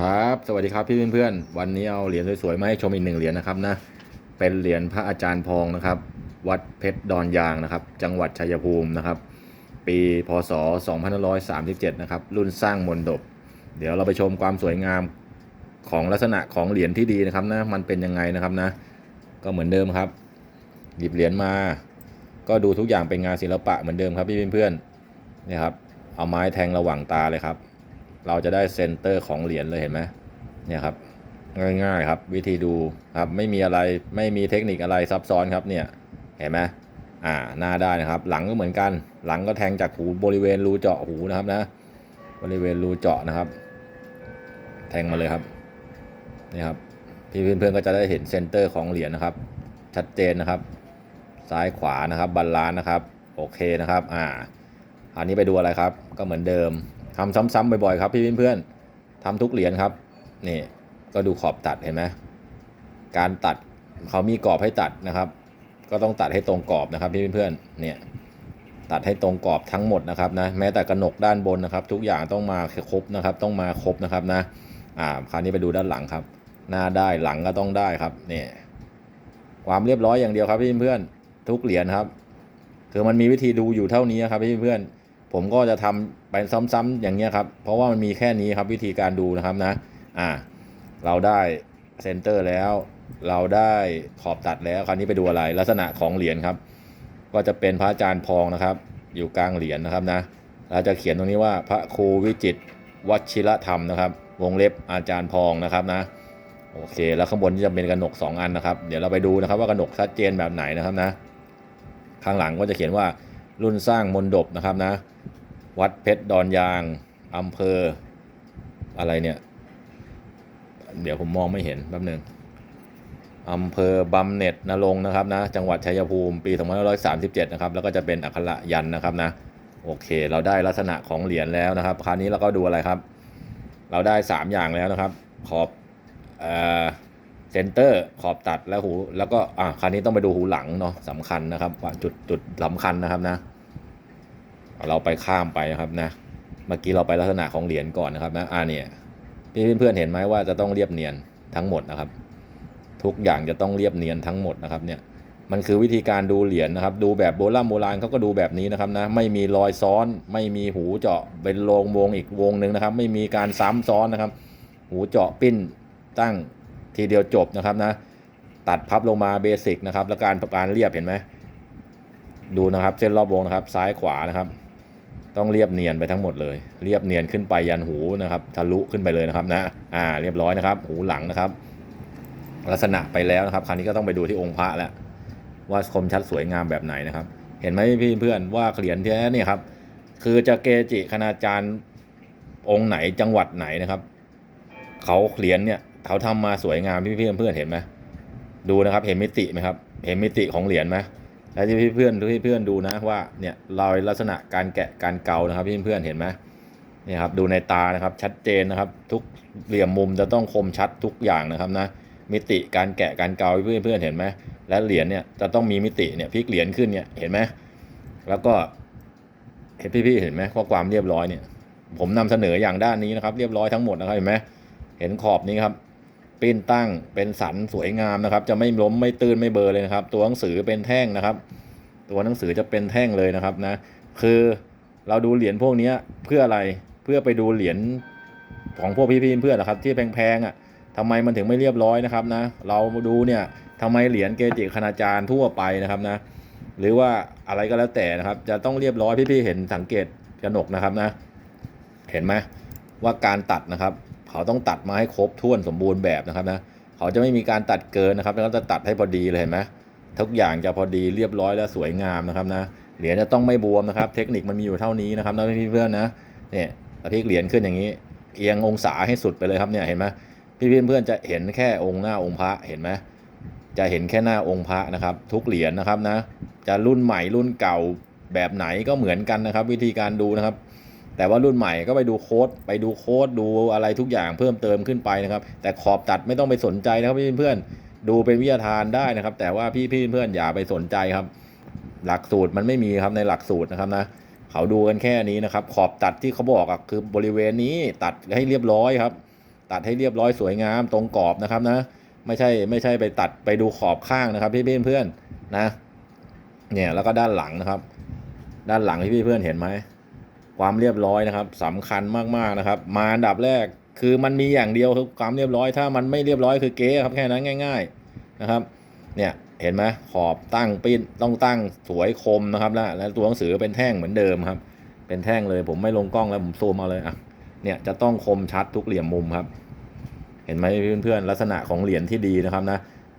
ครับ สวัสดีครับพี่เพื่อนๆ วันนี้เอาเหรียญสวยๆมาให้ชมอีกหนึ่งเหรียญนะครับนะ เป็นเหรียญพระอาจารย์พองนะครับ วัดเพชรดอนยางนะครับ จังหวัดชัยภูมินะครับ ปีพศ 2537 นะครับ รุ่นสร้างมนดบ เดี๋ยวเราไปชมความสวยงามของลักษณะของเหรียญที่ดีนะครับนะ มันเป็นยังไงนะครับนะ ก็เหมือนเดิมครับ หยิบเหรียญมา ก็ดูทุกอย่างเป็นงานศิลปะเหมือนเดิมครับพี่เพื่อนๆนี่ครับ เอาไม้แทงระหว่างตาเลยครับ เราจะได้เซนเตอร์ของเหรียญเลยเห็นไหมเนี่ยครับง่ายๆครับวิธีดูครับไม่มีอะไรไม่มีเทคนิคอะไรซับซ้อนครับเนี่ยเห็นไหมอ่าหน้าได้นะครับ หลังก็เหมือนกัน หลังก็แทงจากหูบริเวณรูเจาะหูนะครับนะบริเวณรูเจาะนะครับ แทงมาเลยครับนี่ครับพี่เพื่อนๆก็จะได้เห็นเซนเตอร์ของเหรียญนะครับ ชัดเจนนะครับ ซ้ายขวานะครับบาลานนะครับโอเคนะครับอ่าอันนี้ไปดูอะไรครับ ก็เหมือนเดิม ทำซ้ำๆบ่อยๆครับพี่เพื่อนๆทำทุกเหรียญครับนี่ก็ดูขอบตัดเห็นไหมการตัดเขามีกรอบให้ตัดนะครับ ก็ต้องตัดให้ตรงกรอบนะครับพี่เพื่อนๆเนี่ยตัดให้ตรงกรอบทั้งหมดนะครับนะแม้แต่กระหนกด้านบนนะครับ ทุกอย่างต้องมาครบนะครับ ต้องมาครบนะครับนะอ่าคราวนี้ไปดูด้านหลังครับ หน้าได้หลังก็ต้องได้ครับเนี่ยความเรียบร้อยอย่างเดียวครับพี่เพื่อนทุกเหรียญครับ คือมันมีวิธีดูอยู่เท่านี้ครับพี่เพื่อน ผมก็จะทำไปซ้ำๆอย่างเงี้ยครับ เพราะว่ามันมีแค่นี้ครับวิธีการดูนะครับนะ อ่า เราได้เซนเตอร์แล้ว เราได้ขอบตัดแล้ว คราวนี้ไปดูอะไร ลักษณะของเหรียญครับ ก็จะเป็นพระอาจารย์พองนะครับ อยู่กลางเหรียญนะครับนะ เราจะเขียนตรงนี้ว่าพระครูวิจิตวชิรธรรมนะครับ วงเล็บอาจารย์พองนะครับนะ โอเค แล้วข้างบนจะเป็นกระหนกสองอันนะครับ เดี๋ยวเราไปดูนะครับว่ากระหนกชัดเจนแบบไหนนะครับนะ ข้างหลังก็จะเขียนว่า รุ่นสร้างมนดบนะครับนะ วัดเพชรดอนยางอำเภออะไรเนี่ย เดี๋ยวผมมองไม่เห็นแป๊บหนึงอำเภอบำเหน็จนรงนะครับนะ จังหวัดชัยภูมิปี2537 นะครับ แล้วก็จะเป็นอักขระยันนะครับนะ โอเค เราได้ลักษณะของเหรียญแล้วนะครับ คราวนี้เราก็ดูอะไรครับ เราได้ 3 อย่างแล้วนะครับ ขอบเอ่อ เซนเตอร์ขอบตัดแล้วหู แล้วก็อะคราวนี้ต้องไปดูหูหลังเนาะสำคัญนะครับว่าจุดจุดสำคัญนะครับนะ เราไปข้ามไปนะครับนะ เมื่อกี้เราไปลักษณะของเหรียญก่อนนะครับนะอ่าเนี่ยพี่เพื่อนเห็นไหมว่าจะต้องเรียบเนียนทั้งหมดนะครับ ทุกอย่างจะต้องเรียบเนียนทั้งหมดนะครับเนี่ยมันคือวิธีการดูเหรียญนะครับ ดูแบบโบราณโบราณเขาก็ดูแบบนี้นะครับนะไม่มีรอยซ้อนไม่มีหูเจาะเป็นโลงวงอีกวงหนึ่งนะครับ ไม่มีการซ้ำซ้อนนะครับ หูเจาะปิ้นตั้ง ทีเดียวจบนะครับนะ ตัดพับลงมาเบสิกนะครับแล้วการประการเรียบเห็นไหมดูนะครับเส้นรอบวงนะครับ ซ้ายขวานะครับ ต้องเรียบเนียนไปทั้งหมดเลย เรียบเนียนขึ้นไปยันหูนะครับ ทะลุขึ้นไปเลยนะครับนะอ่าเรียบร้อยนะครับ หูหลังนะครับ ลักษณะไปแล้วนะครับ คราวนี้ก็ต้องไปดูที่องค์พระแล้วว่าคมชัดสวยงามแบบไหนนะครับ เห็นไหมพี่เพื่อนว่าเหรียญแท้เนี่ครับ คือจะเกจิคณาจารย์องค์ไหนจังหวัดไหนนะครับ เขาเหรียญเนี่ย เขาทำมาสวยงามพี่เพื่อนเพื่อนเห็นไหมดูนะครับ เห็นมิติไหมครับ เห็นมิติของเหรียญไหมแล้วที่พี่เพื่อนที่เพื่อนดูนะว่าเนี่ยรอยลักษณะการแกะการเกานะครับพี่เพื่อนเห็นไหมเนี่ยครับดูในตานะครับชัดเจนนะครับ ทุกเหลี่ยมมุมจะต้องคมชัดทุกอย่างนะครับนะมิติการแกะการเกาเพื่อนเพื่อนเห็นไหมและเหรียญเนี่ยจะต้องมีมิติเนี่ยพลิกเหรียญขึ้นเนี่ยเห็นไหมแล้วก็เห็นพี่ๆเห็นไหมข้อความเรียบร้อยเนี่ย ผมนำเสนออย่างด้านนี้นะครับ เรียบร้อยทั้งหมดนะครับเห็นไหมเห็นขอบนี้ครับ ปิ้นตั้งเป็นสันสวยงามนะครับ จะไม่ล้มไม่ตื้นไม่เบลอเลยนะครับ ตัวหนังสือเป็นแท่งนะครับ ตัวหนังสือจะเป็นแท่งเลยนะครับนะ คือเราดูเหรียญพวกนี้เพื่ออะไรเพื่อไปดูเหรียญของพวกพี่ๆเพื่อนนะครับ ที่แพงๆอะทำไมมันถึงไม่เรียบร้อยนะครับนะ เรามาดูเนี่ยทำไมเหรียญเกจิคณาจารย์ทั่วไปนะครับนะ หรือว่าอะไรก็แล้วแต่นะครับ จะต้องเรียบร้อยพี่ๆเห็นสังเกตกระหนกนะครับนะ เห็นไหมว่าการตัดนะครับ เขาต้องตัดมาให้ครบถ้วนสมบูรณ์แบบนะครับนะเขาจะไม่มีการตัดเกินนะครับแล้วจะตัดให้พอดีเลยเห็นไหมทุกอย่างจะพอดีเรียบร้อยและสวยงามนะครับนะเหรียญจะต้องไม่บวมนะครับ เทคนิคมันมีอยู่เท่านี้นะครับนะพี่เพื่อนนะเนี่ยพลิกเหรียญขึ้นอย่างนี้ เอียงองศาให้สุดไปเลยครับเนี่ยเห็นไหมพี่เพื่อนๆจะเห็นแค่องค์หน้าองค์พระเห็นไหมจะเห็นแค่หน้าองค์พระนะครับ ทุกเหรียญนะครับนะ จะรุ่นใหม่รุ่นเก่าแบบไหนก็เหมือนกันนะครับ วิธีการดูนะครับ แต่ว่ารุ่นใหม่ก็ไปดูโค้ดไปดูโค้ดดูอะไรทุกอย่างเพิ่มเติมขึ้นไปนะครับ แต่ขอบตัดไม่ต้องไปสนใจนะครับพี่เพื่อนดูเป็นวิทยาทานได้นะครับ แต่ว่าพี่พี่เพื่อนอย่าไปสนใจครับ หลักสูตรมันไม่มีครับในหลักสูตรนะครับนะเขาดูกันแค่นี้นะครับ ขอบตัดที่เขาบอกอะคือบริเวณนี้ตัดให้เรียบร้อยครับ ตัดให้เรียบร้อยสวยงามตรงกรอบนะครับนะ ไม่ใช่ไม่ใช่ไปตัดไปดูขอบข้างนะครับ พี่เพื่อนนะ เนี่ยแล้วก็ด้านหลังนะครับ ด้านหลังที่พี่เพื่อนเห็นไหม ความเรียบร้อยนะครับสำคัญมากๆนะครับ มาอันดับแรกคือมันมีอย่างเดียวคือความเรียบร้อย ถ้ามันไม่เรียบร้อยคือเก๊ครับแค่นั้นง่าย ๆนะครับ เนี่ยเห็นไหมขอบตั้งปิ้นต้องตั้งสวยคมนะครับแล้วแล้วตัวหนังสือเป็นแท่งเหมือนเดิมครับ เป็นแท่งเลยผมไม่ลงกล้องแล้วผมซูมเอาเลยอะเนี่ยจะต้องคมชัดทุกเหลี่ยมมุมครับ เห็นไหมเพื่อนๆลักษณะของเหรียญที่ดีนะครับนะ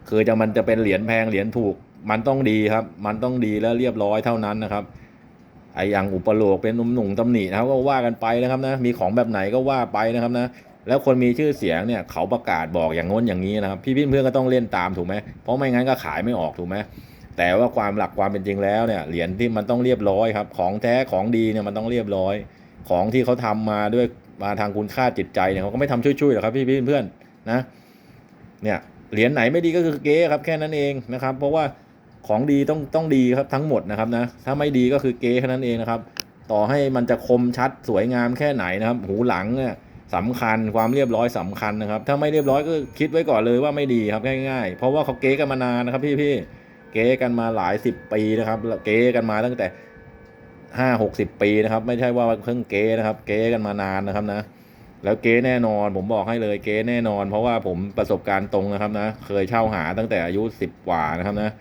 คือจะมันจะเป็นเหรียญแพงเหรียญถูก มันต้องดีครับ มันต้องดีและเรียบร้อยเท่านั้นนะครับ ไอ้อย่างอุปโลกเป็นนุ่มหนุ่งตำหนินะครับก็ว่ากันไปนะครับนะมีของแบบไหนก็ว่าไปนะครับนะแล้วคนมีชื่อเสียงเนี่ยเขาประกาศบอกอย่างง้นอย่างนี้นะครับพี่พี่เพื่อนก็ต้องเล่นตามถูกไหมเพราะไม่งั้นก็ขายไม่ออกถูกไหมแต่ว่าความหลักความเป็นจริงแล้วเนี่ยเหรียญที่มันต้องเรียบร้อยครับของแท้ของดีเนี่ยมันต้องเรียบร้อย ของที่เขาทำมาด้วยมาทางคุณค่าจิตใจเนี่ยเขาก็ไม่ทำช่วยๆหรอกครับพี่พี่เพื่อนนะเนี่ยเหรียญไหนไม่ดีก็คือเก๊ครับแค่นั้นเองนะครับ เพราะว่า ของดีต้องต้องดีครับทั้งหมดนะครับนะถ้าไม่ดีก็คือเก๊แค่นั้นเองนะครับ ต่อให้มันจะคมชัดสวยงามแค่ไหนนะครับ หูหลังเนี่ยสำคัญความเรียบร้อยสำคัญนะครับ ถ้าไม่เรียบร้อยก็คิดไว้ก่อนเลยว่าไม่ดีครับง่ายๆ เพราะว่าเขาเก๊กันมานานนะครับพี่ๆเก๊กันมาหลายสิบปีนะครับเก๊กันมาตั้งแต่ห้าหกสิบปีนะครับ ไม่ใช่ว่าเพิ่งเก๊นะครับ เก๊กันมานานนะครับนะ แล้วเก๊แน่นอนผมบอกให้เลยเก๊แน่นอน เพราะว่าผมประสบการณ์ตรงนะครับนะ เคยเช่าหาตั้งแต่อายุสิบกว่านะครับนะ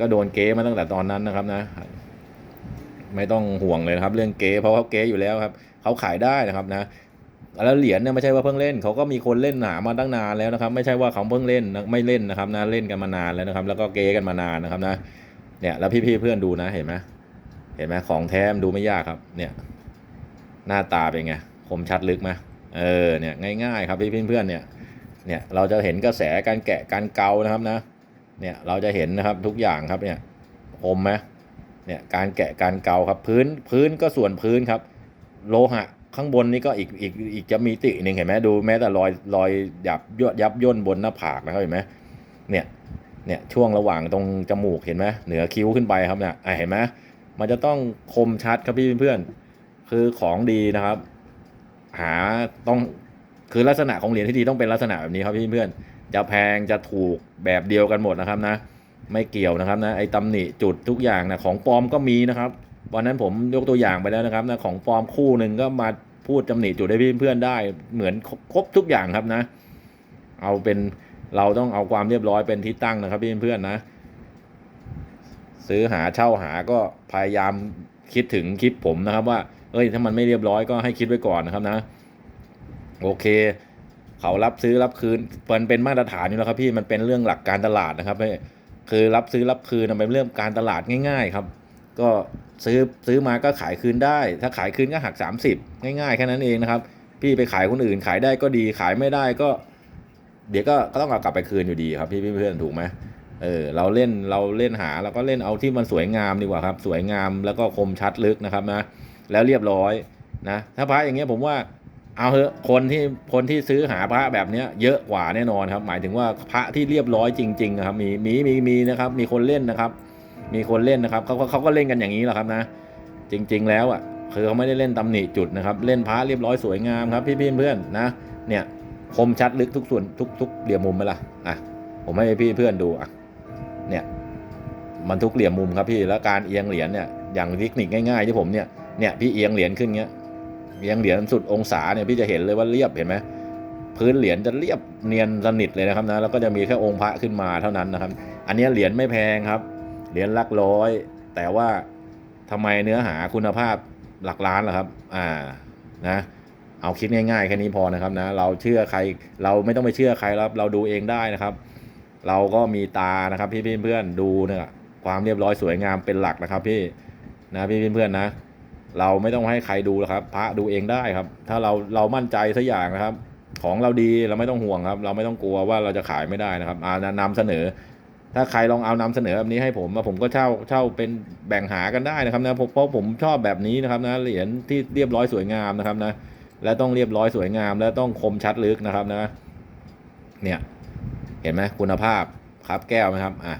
ก็โดนเก๊มาตั้งแต่ตอนนั้นนะครับนะ ไม่ต้องห่วงเลยนะครับ เรื่องเก๊เพราะเขาเก๊อยู่แล้วครับเขาขายได้นะครับนะแล้วเหรียญเนี่ยไม่ใช่ว่าเพิ่งเล่นเขาก็มีคนเล่นหามาตั้งนานแล้วนะครับ ไม่ใช่ว่าเขาเพิ่งเล่นไม่เล่นนะครับนะเล่นกันมานานแล้วนะครับ แล้วก็เก๊กันมานานนะครับนะเนี่ยแล้วพี่ๆเพื่อนดูนะเห็นไหมเห็นไหมของแท้มดูไม่ยากครับ เนี่ย หน้าตาเป็นไงคมชัดลึกไหมเออเนี่ยง่ายๆ ครับพี่เพื่อนๆเนี่ยเนี่ยเราจะเห็นกระแสการแกะการเกานะครับนะ เนี่ยเราจะเห็นนะครับทุกอย่างครับเนี่ยคมไหมเนี่ยการแกะการเกาครับพื้นพื้นก็ส่วนพื้นครับ โลหะข้างบนนี่ก็อีกอีกอีกจะมีติหนึ่งเห็นไหมดูแม้แต่รอยรอยยับยยับย่นบนหน้าผากนะครับเห็นไหมเนี่ยเนี่ยช่วงระหว่างตรงจมูกเห็นไหมเหนือคิ้วขึ้นไปครับเนี่ยเห็นไหมมันจะต้องคมชัดครับพี่เพื่อนคือของดีนะครับ หาต้องคือลักษณะของเหรียญที่ดีต้องเป็นลักษณะแบบนี้ครับพี่เพื่อน จะแพงจะถูกแบบเดียวกันหมดนะครับนะ ไม่เกี่ยวนะครับนะไอ้ตำหนิจุดทุกอย่างนะของปลอมก็มีนะครับวันนั้นผมยกตัวอย่างไปแล้วนะครับนะของปลอมคู่หนึ่งก็มาพูดตำหนิจุดให้พี่เพื่อนๆได้เหมือนครบทุกอย่างครับนะ เอาเป็นเราต้องเอาความเรียบร้อยเป็นที่ตั้งนะครับพี่เพื่อนๆนะ ซื้อหาเช่าหาก็พยายามคิดถึงคลิปผมนะครับว่า เอ้ยถ้ามันไม่เรียบร้อยก็ให้คิดไว้ก่อนนะครับนะ โอเค เขารับซื้อรับคืนมันเป็นมาตรฐานอยู่แล้วครับพี่มันเป็นเรื่องหลักการตลาดนะครับคือรับซื้อรับคืนมันเป็นเรื่องการตลาดง่าย ๆ ครับ ก็ซื้อซื้อมาก็ขายคืนได้ ถ้าขายคืนก็หัก 30 ง่ายๆแค่นั้นเองนะครับ พี่ไปขายคนอื่นขายได้ก็ดีขายไม่ได้ก็ เดี๋ยวก็ก็ต้องเอากลับไปคืนอยู่ดีครับ พี่เพื่อนถูกไหมเออเราเล่นเราเล่นหาเราก็เล่นเอาที่มันสวยงามดีกว่าครับ สวยงามแล้วก็คมชัดลึกนะครับนะแล้วเรียบร้อยนะถ้าพระอย่างเงี้ยผมว่า เอาเถอะคนที่คนที่ซื้อหาพระแบบเนี้ยเยอะกว่าแน่นอนครับ หมายถึงว่าพระที่เรียบร้อยจริงๆนะครับมีมีมีมีนะครับ มีคนเล่นนะครับ มีคนเล่นนะครับเขาเขาก็เล่นกันอย่างนี้แหละครับนะ จริง ๆ แล้วอะคือเขาไม่ได้เล่นตำหนิจุดนะครับ เล่นพระเรียบร้อยสวยงามครับพี่พี่เพื่อนๆนะเนี่ยคมชัดลึกทุกส่วนทุกทุกเหลี่ยมมุมไหมล่ะอะผมให้พี่เพื่อนดูอะเนี่ยมันทุกเหลี่ยมมุมครับพี่แล้วการเอียงเหรียญเนี่ยอย่างเทคนิคง่ายๆที่ผมเนี่ยเนี่ยพี่เอียงเหรียญขึ้นเงี้ย เอียงเหรียญสุดองศาเนี่ยพี่จะเห็นเลยว่าเรียบเห็นไหมพื้นเหรียญจะเรียบเนียนสนิทเลยนะครับนะแล้วก็จะมีแค่องค์พระขึ้นมาเท่านั้นนะครับ อันนี้เหรียญไม่แพงครับ เหรียญหลักร้อย แต่ว่าทำไมเนื้อหาคุณภาพหลักล้านล่ะครับ อ่านะเอาคิดง่ายๆแค่นี้พอนะครับนะ เราเชื่อใครเราไม่ต้องไปเชื่อใครแล้วเราดูเองได้นะครับ เราก็มีตานะครับพี่เพื่อนๆดูเนี่ยความเรียบร้อยสวยงามเป็นหลักนะครับ พี่นะพี่เพื่อนๆนะ เราไม่ต้องให้ใครดูหรอกครับ พระดูเองได้ครับ ถ้าเราเรามั่นใจสักอย่างนะครับ ของเราดีเราไม่ต้องห่วงครับ เราไม่ต้องกลัวว่าเราจะขายไม่ได้นะครับอ่านำเสนอ ถ้าใครลองเอานำเสนอแบบนี้ให้ผมมาผมก็เช่าเช่าเป็นแบ่งหากันได้นะครับนะเพราะเพราะผมชอบแบบนี้นะครับนะเหรียญที่เรียบร้อยสวยงามนะครับนะและต้องเรียบร้อยสวยงาม และต้องคมชัดลึกนะครับนะ เนี่ย เห็นไหมคุณภาพครับแก้วไหมครับอะ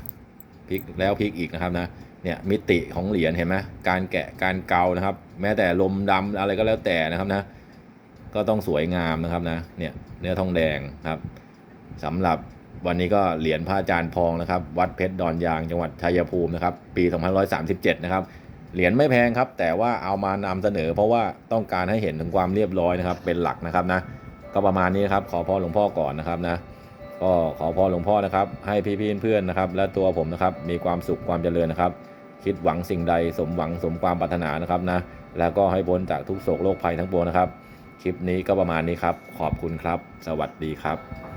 พลิกแล้วพลิกอีกนะครับนะ เนี่ยมิติของเหรียญเห็นไหมการแกะการเกานะครับ แม้แต่ลมดำอะไรก็แล้วแต่นะครับนะก็ต้องสวยงามนะครับนะเนี่ยเนื้อทองแดงครับสำหรับวันนี้ก็เหรียญพระอาจารย์พองนะครับ วัดเพชรดอนยางจังหวัดชัยภูมินะครับ ปี2537 นะครับเหรียญไม่แพงครับ แต่ว่าเอามานำเสนอ เพราะว่าต้องการให้เห็นถึงความเรียบร้อยนะครับ เป็นหลักนะครับนะก็ประมาณนี้ครับขอพรหลวงพ่อก่อนนะครับนะก็ขอพรหลวงพ่อนะครับ ให้พี่ๆเพื่อนนะครับ และตัวผมนะครับมีความสุขความเจริญนะครับ คิดหวังสิ่งใดสมหวังสมความปรารถนานะครับนะแล้วก็ให้พ้นจากทุกโศกโรคภัยทั้งปวงนะครับ คลิปนี้ก็ประมาณนี้ครับ ขอบคุณครับ สวัสดีครับ